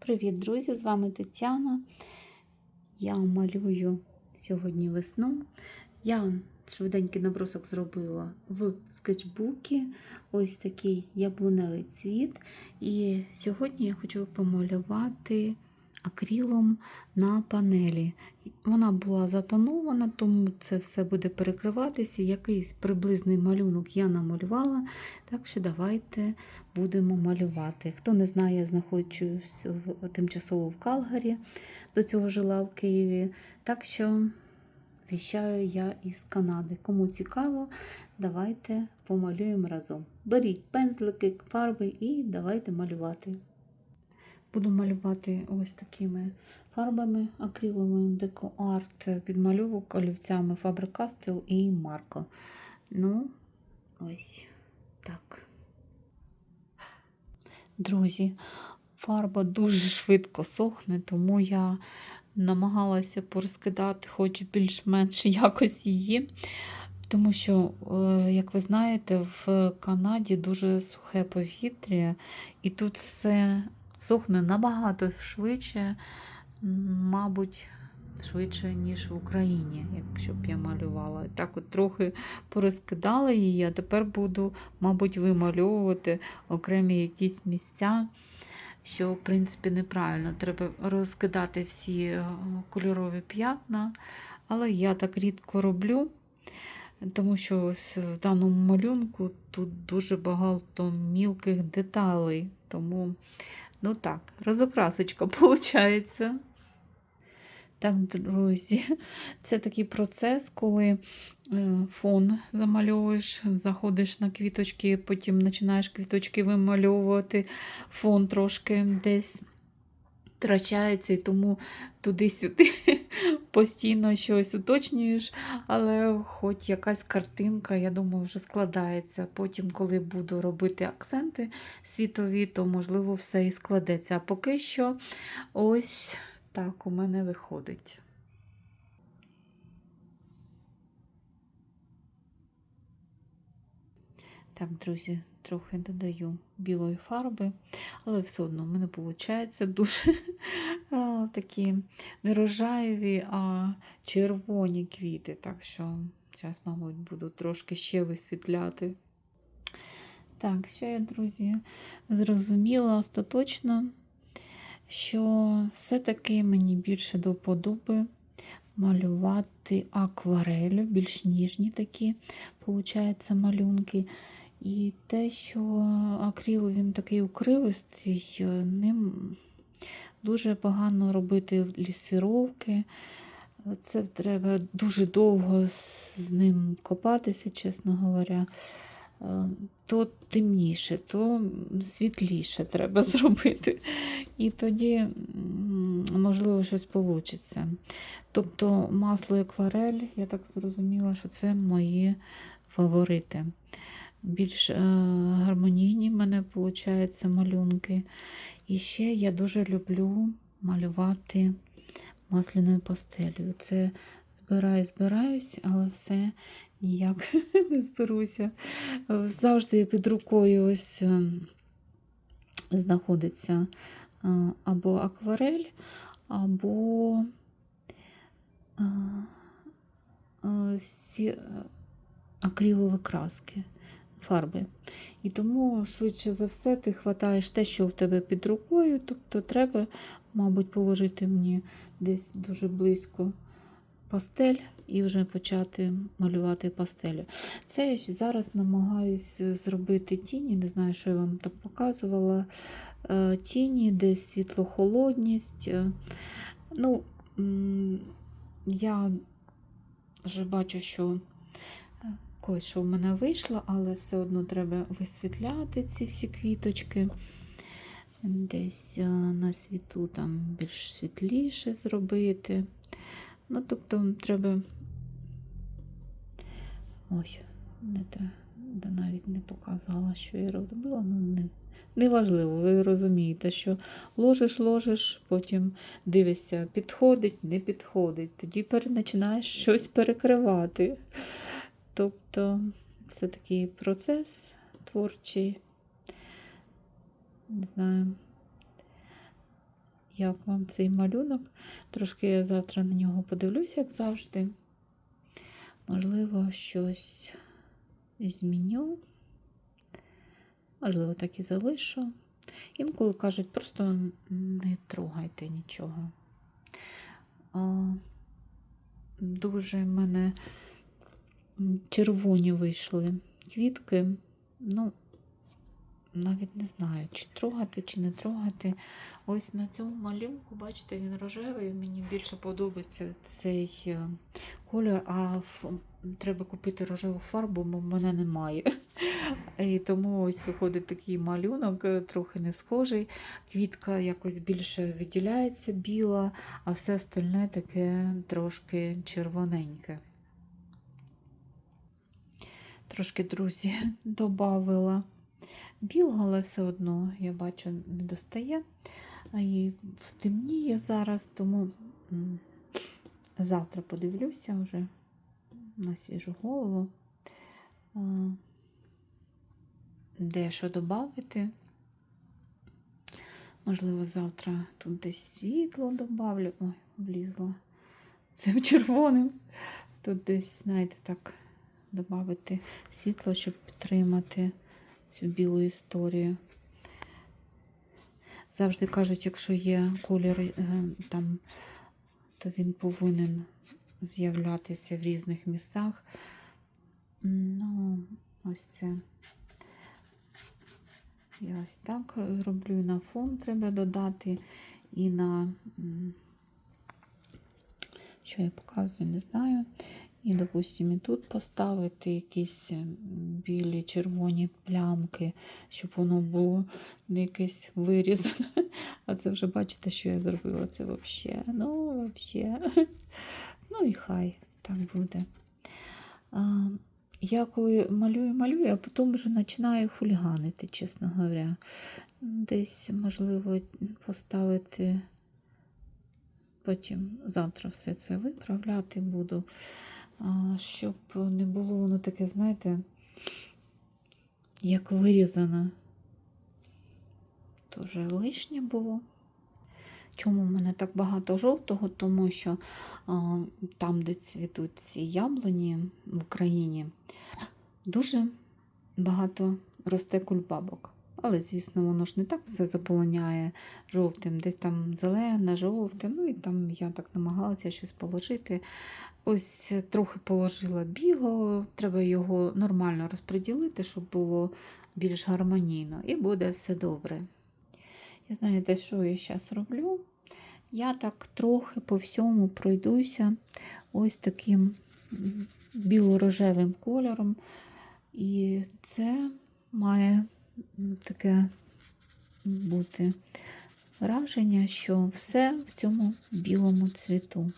Привіт, друзі! З вами Тетяна. Я малюю сьогодні весну. Я швиденький набросок зробила в скетчбуці Ось такий яблуневий цвіт. І сьогодні я хочу помалювати акрилом на панелі. Вона була затонована, тому це все буде перекриватися. Якийсь приблизний малюнок я намалювала. Так що давайте будемо малювати. Хто не знає, я знаходжусь в, тимчасово в Калгарі, до цього жила в Києві. Так що віщаю я із Канади. Кому цікаво, давайте помалюємо разом. Беріть пензлики, фарби і давайте малювати. Буду малювати ось такими фарбами акриловими декоарт, підмальовок олівцями Faber-Castell і Марко. Ну, ось так. Друзі, фарба дуже швидко сохне, тому я намагалася порозкидати хоч більш-менш якось її. Тому що, е, як ви знаєте, в Канаді дуже сухе повітря, і тут все сохне набагато швидше, мабуть, швидше, ніж в Україні, якщо б я малювала. Так от трохи порозкидала її, а тепер буду, мабуть, вимальовувати окремі якісь місця. Що, в принципі, неправильно. Треба розкидати всі е, кольорові п'ятна. Але я так рідко роблю, тому що ось в даному малюнку тут дуже багато мілких деталей. Тому, ну так, розокрасочка виходить. Так, друзі, це такий процес, коли фон замальовуєш, заходиш на квіточки, потім починаєш квіточки вимальовувати, фон трошки десь втрачається, і тому туди-сюди постійно щось уточнюєш, але хоч якась картинка, я думаю, вже складається. Потім, коли буду робити акценти світові, то, можливо, все і складеться. А поки що ось так у мене виходить. Так, друзі, трохи додаю білої фарби, але все одно в мене виходить дуже такі не рожаєві, а червоні квіти. Так що зараз, мабуть, буду трошки ще висвітляти. Так, що я, друзі, зрозуміла остаточно, що все-таки мені більше до вподоби малювати акварелю, більш ніжні такі, виходить, малюнки. І те, що акрил він такий укривистий, ним дуже погано робити лісировки. Це треба дуже довго з ним копатися, чесно говоря. То темніше, то світліше треба зробити. І тоді, можливо, щось вийде. Тобто масло і акварель, я так зрозуміла, що це мої фаворити більш е, гармонійні в мене виходять малюнки. І ще я дуже люблю малювати масляною пастелью. Це збираю, збираюсь, але все ніяк не зберуся. Завжди під рукою ось е, знаходиться е, або акварель, або акрилові краски фарби. І тому, швидше за все, ти хватаєш те, що в тебе під рукою. Тобто треба, мабуть, положити мені десь дуже близько пастель і вже почати малювати пастелю. Це я зараз намагаюся зробити тіні, не знаю, що я вам так показувала. Е, тіні, десь світлохолодність. Е, ну, Я вже бачу, що Ось що в мене вийшло, але все одно треба висвітляти ці всі квіточки. Десь е, на світу там більш світліше зробити. Ну, тобто, треба. Ой, не те, навіть не показувала, що я робила, ну не. Неважливо, ви розумієте, що ложиш, ложиш, потім дивишся, підходить, не підходить. Тоді починаєш щось перекривати. Тобто це такий процес творчий, не знаю. як вам цей малюнок. Трошки я завтра на нього подивлюся, як завжди. Можливо, щось зміню. Можливо, так і залишу. Інколи кажуть, просто не трогайте нічого. Дуже мене червоні вийшли квітки. Ну, навіть не знаю, чи трогати, чи не трогати. Ось на цьому малюнку, бачите, він рожевий. Мені більше подобається цей е, колір, а треба купити рожеву фарбу, бо в мене немає. І тому ось виходить такий малюнок, е, трохи не схожий. Квітка якось більше виділяється біла, а все остальне таке трошки червоненьке. Трошки, друзі, додавила білого, але все одно, я бачу, не достає. А І втемніє зараз, тому завтра подивлюся вже на свіжу голову. Де що додати. Можливо, завтра тут десь світло додавлю. Ой, влізла цим червоним. Тут десь, знаєте, так, додати світло, щоб підтримати цю білу історію. Завжди кажуть, якщо є колір е, там, то він повинен з'являтися в різних місцях. Ну, ось це. Я ось так роблю. На фон треба додати, і на, що я показую, не знаю. І, допустимо, і тут поставити якісь білі червоні плямки, щоб воно було якесь вирізане. А це вже бачите, що я зробила. Це взагалі. Ну, взагалі. Ну і хай так буде. Я коли малюю, малюю, а потім вже починаю хуліганити, чесно говоря. Десь, можливо, поставити. Потім завтра все це виправляти буду, щоб не було воно таке, знаєте, як вирізане. Тоже лишнє було. Чому в мене так багато жовтого? Тому що а, там, де цвітуть ці яблуні в Україні, дуже багато росте кульбабок. Але, звісно, воно ж не так все заполоняє жовтим, десь там зелене, жовте. Ну і там я так намагалася щось положити. Ось трохи положила білого, треба його нормально розподілити, щоб було більш гармонійно, і буде все добре. І знаєте, що я зараз роблю? Я так трохи по всьому пройдуся ось таким біло-рожевим кольором. І це має таке бути враження, що все в цьому білому цвіту.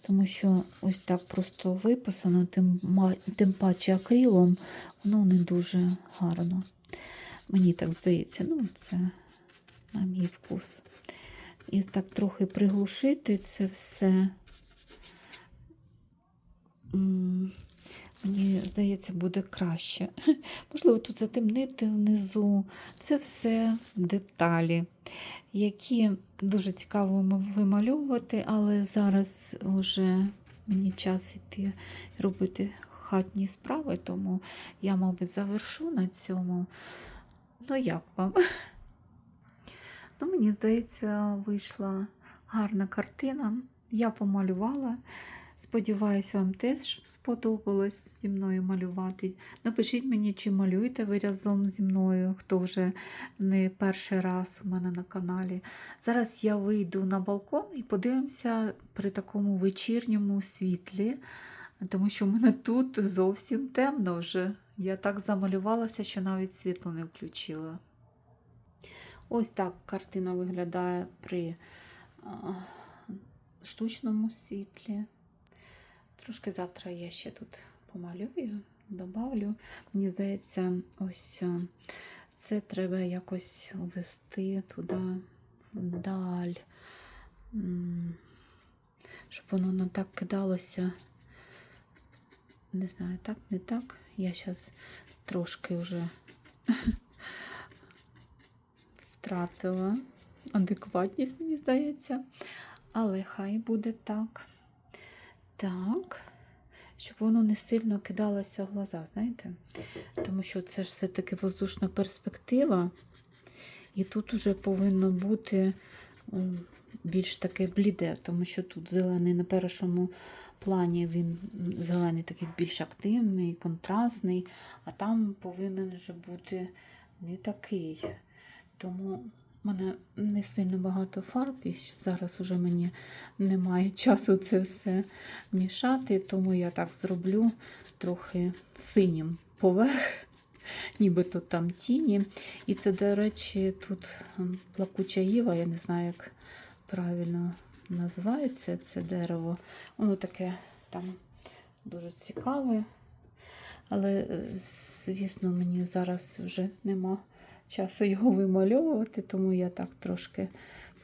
Тому що ось так просто виписано, тим, тим паче акрилом, воно не дуже гарно. Мені так здається, ну це на мій вкус. І так трохи приглушити це все. Мені здається, буде краще. Можливо, тут затемнити внизу. Це все деталі, які дуже цікаво вимальовувати, але зараз вже мені час йти робити хатні справи, тому я, мабуть, завершу на цьому. Ну, як вам? Ну, мені здається, вийшла гарна картина. Я помалювала. Сподіваюся, вам теж сподобалось зі мною малювати. Напишіть мені, чи малюєте ви разом зі мною, хто вже не перший раз у мене на каналі. Зараз я вийду на балкон і подивимося при такому вечірньому світлі, тому що в мене тут зовсім темно вже. Я так замалювалася, що навіть світло не включила. Ось так картина виглядає при штучному світлі. Трошки завтра я ще тут помалюю, добавлю. Мені здається, ось це треба якось ввести туди вдаль, щоб воно не так кидалося. Не знаю, так, не так. Я зараз трошки вже втратила. адекватність, мені здається. Але хай буде так. Так. Щоб воно не сильно кидалося в глаза, знаєте? Тому що це ж все-таки воздушна перспектива. І тут уже повинно бути більш таке бліде, тому що тут зелений на першому плані він зелений такий більш активний, контрастний, а там повинен вже бути не такий. Тому в мене не сильно багато фарб, і зараз вже мені немає часу це все мішати, тому я так зроблю трохи синім поверх, нібито там тіні. І це, до речі, тут плакуча іва, я не знаю, як правильно називається це дерево. Воно таке там дуже цікаве. Але, е, звісно, мені зараз вже нема часу його вимальовувати, тому я так трошки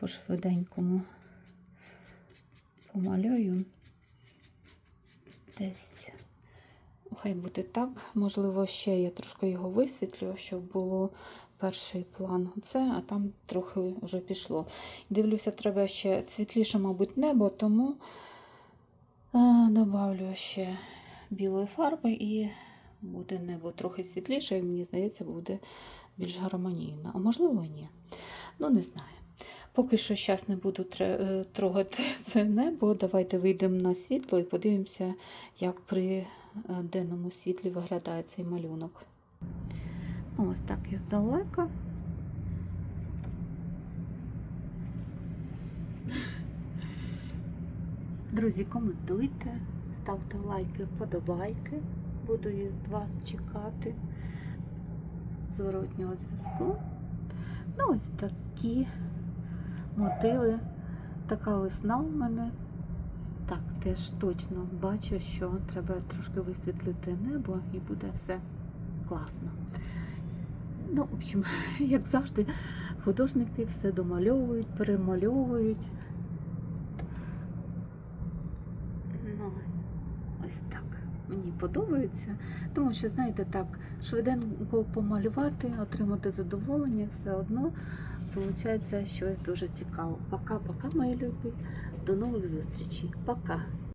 по швиденькому помалюю. Десь. Ну, Хай буде так. Можливо, ще я трошки його висвітлю, щоб було перший план. Оце, а там трохи вже пішло. Дивлюся, треба ще світліше, мабуть, небо, тому а, добавлю ще білої фарби і буде небо трохи світліше, і мені здається, буде більш гармонійно. А можливо, ні. Ну, не знаю. Поки що зараз не буду е, трогати це небо. Давайте вийдемо на світло і подивимося, як при е, денному світлі виглядає цей малюнок. Ну, Ось так і здалека. Друзі, коментуйте, ставте лайки, вподобайки. Буду від вас чекати зворотнього зв'язку. Ну, ось такі мотиви. Така весна в мене. Так, теж точно бачу, що треба трошки висвітлити небо і буде все класно. Ну, в общем, як завжди, художники все домальовують, перемальовують. Ну, ось так. Мені подобається, тому що, знаєте, так, швиденько помалювати, отримати задоволення, все одно виходить щось дуже цікаве. Пока-пока, мої любі. До нових зустрічей. Пока.